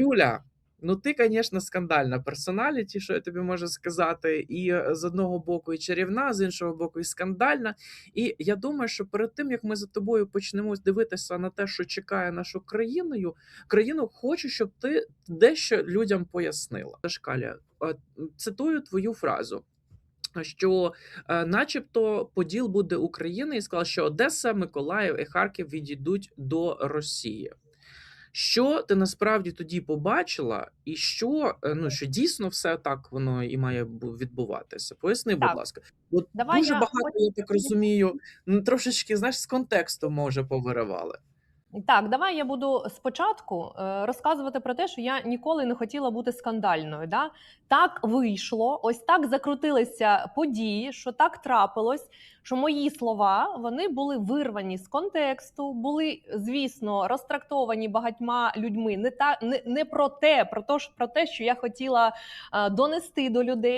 Юля, ну ти, звісно, скандальна персоналіті, що я тобі можу сказати. І е, з одного боку і чарівна, з іншого боку, і скандальна. І я думаю, що перед тим як ми за тобою почнемо дивитися на те, що чекає нашу країною, країну хочу, щоб ти дещо людям пояснила. Шкаля, е, цитую твою фразу. Що, е, начебто, поділ буде України, і сказав, що Одеса, Миколаїв і Харків відійдуть до Росії. Що ти насправді тоді побачила, і що е, ну що дійсно все так воно і має бу- відбуватися? Поясни, будь ласка. От Давай дуже я багато, я так розумію, ну, трошечки знаєш, з контексту може повиривали. Так, давай я буду спочатку е, розказувати про те, що я ніколи не хотіла бути скандальною. Да? Так вийшло, ось так закрутилися події, що так трапилось, що мої слова вони були вирвані з контексту, були, звісно, розтрактовані багатьма людьми. Не та не, не про те, про те, що я хотіла е, донести до людей.